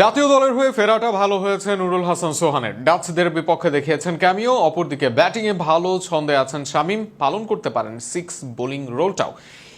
জাতীয় দলের হয়ে ফেরাটা ভালো হয়েছে নুরুল হাসান সোহানের। ডাচদের বিপক্ষে দেখিয়েছেন ক্যামিও, অপরদিকে ব্যাটিংয়ে ভালো ছন্দে আছেন শামিম, পালন করতে পারেন সিক্স বোলিং রোলটাও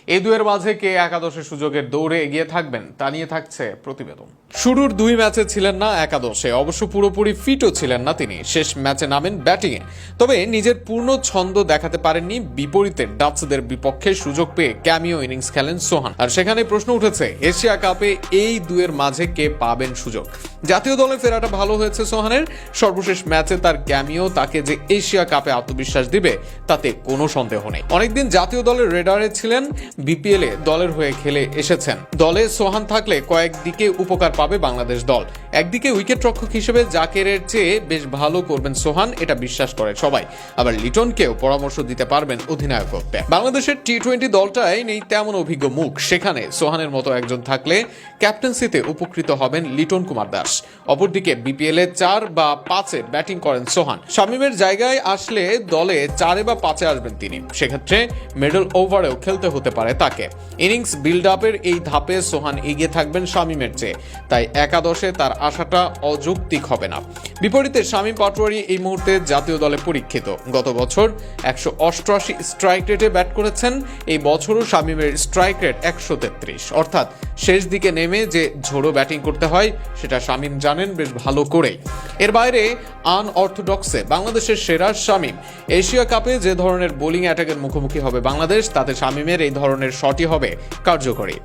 এই দুয়ের মাঝে কে একাদশের সুযোগের দৌড়ে এগিয়ে থাকবেন তা নিয়ে থাকছে প্রতিবেদন। শুরুর দুই ম্যাচে ছিলেন না একাদশে, অবশ্য পুরোপুরি ফিটও ছিলেন না তিনি। শেষ ম্যাচে নামেন ব্যাটিংয়ে। তবে নিজের পূর্ণ ছন্দ দেখাতে পারেননি, বিপরীতে ডাচদের বিপক্ষে সুযোগ পেয়ে ক্যামিও ইনিংস খেলেন সোহান। আর সেখানে প্রশ্ন উঠেছে, এশিয়া কাপে এই দুয়ের মাঝে কে পাবেন সুযোগ? জাতীয় দলে ফেরাটা ভালো হয়েছে সোহানের। সর্বশেষ ম্যাচে তার ক্যামিও তাকে যে এশিয়া কাপে আত্মবিশ্বাস দিবে, তাতে কোনো সন্দেহ নেই। অনেকদিন জাতীয় দলের রেডারে ছিলেন বিপিএল দলের হয়ে খেলে এসেছেন। দলে সোহান থাকলে কয়েকদিকে উপকার পাবে বাংলাদেশ দল। একদিকে উইকেট রক্ষক হিসেবে জাকেরের চেয়ে বেশ ভালো করবেন সোহান, এটা বিশ্বাস করে সবাই। আবার লিটনকেও পরামর্শ দিতে পারবেন অধিনায়ক বাংলাদেশের টি টোয়েন্টি দলটায় নেই তেমন অভিজ্ঞ মুখ। সেখানে সোহানের মতো একজন থাকলে ক্যাপ্টেন্সিতে উপকৃত হবেন লিটন কুমার দাস। অপরদিকে বিপিএল এ চার বা পাঁচে ব্যাটিং করেন সোহান। শামীমের জায়গায় আসলে দলে চারে বা পাঁচে আসবেন তিনি। সেক্ষেত্রে মিডল ওভারেও খেলতে হতে পারে তাকে। ইনিংস বিল্ড আপের এই ধাপে সোহান এগিয়ে থাকবেন শামীমের চেয়ে। তাই একাদশে তার আশাটা অযৌক্তিক হবে না। বিপরীতে শামীম পাটোয়ারি এই মুহূর্তে জাতীয় দলে পরীক্ষিত। গত বছর একশো অষ্টআশি স্ট্রাইক রেটে ব্যাট করেছেন। এই বছরও শামীমের স্ট্রাইক রেট একশো তেত্রিশ। অর্থাৎ শেষ দিকে নেমে যে ঝোড়ো ব্যাটিং করতে হয়, সেটা শামীম জানেন বেশ ভালো করেই। এর বাইরে আনঅর্থোডক্সে বাংলাদেশের সেরা শামীম। এশিয়া কাপে যে ধরনের বোলিং অ্যাটাকের মুখোমুখি হবে বাংলাদেশ, তাতে শামীমের এই ধরনের শটই হবে কার্যকরী।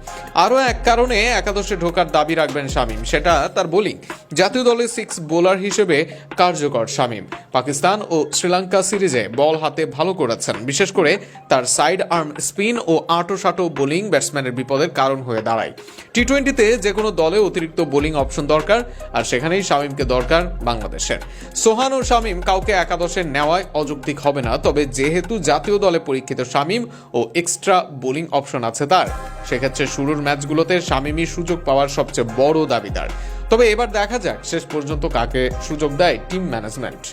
আরও এক কারণে একাদশে ঢোকার দাবি রাখবেন শামীম, সেটা তার বোলিং। জাতীয় দলে সিক্স বোলার হিসেবে কার্যকর শামীম। পাকিস্তান ও শ্রীলঙ্কা সিরিজে বল হাতে ভালো করেছেন, বিশেষ করে তার সাইড আর্ম স্পিন ও আটো সাটো বোলিং ব্যাটসম্যানের বিপদের কারণ হয়ে দাঁড়ায়। টি টোয়েন্টিতে যে কোনো দলে অতিরিক্ত বোলিং অপশন দরকার, আর সেখানেই শামীমকে দরকার বাংলাদেশের। সোহান ও শামীম কাউকে একাদশে নেওয়ায় অযৌক্তিক হবে না, তবে যেহেতু জাতীয় দলে পরীক্ষিত শামীম ও এক্সট্রা বোলিং অপশন আছে তার, সেক্ষেত্রে শুরুর ম্যাচগুলোতে শামীমই সুযোগ পাওয়ার সবচেয়ে বড় দাবিদার। তবে এবার দেখা যাক শেষ পর্যন্ত কাকে সুযোগ দেয় টিম ম্যানেজমেন্ট।